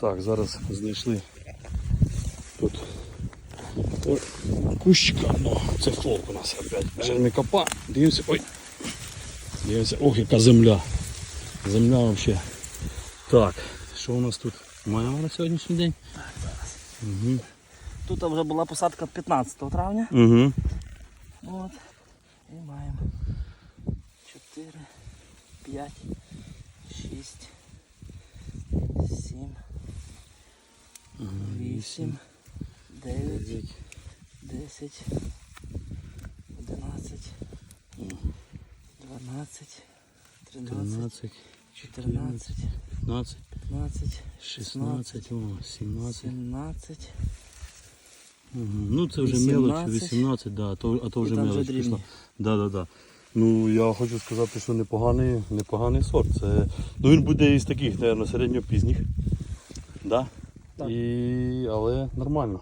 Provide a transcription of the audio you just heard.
Так, зараз знайшли тут ой, кущика одного. Це фолк у нас опять. Вже не копа. Дивимося. Ой. Дивимося. Ох, яка земля. Земля взагалі. Так, що у нас тут? Маємо на сьогоднішній день? Угу. Тут вже була посадка 15 травня. Угу. От. І маємо 4, 5, 6, 8, 9, 10, 11, 12, 13, 13, 14, 15, 15, 16, о, 17. 17. Ну це вже 18. мелочі, 18, да, а то, а то вже мелоч пішла. Да, да, да. Ну я хочу сказати, що непоганий, непоганий сорт. Це, ну він буде із таких, мабуть, середньопізніх. Да? Так. І, але нормально.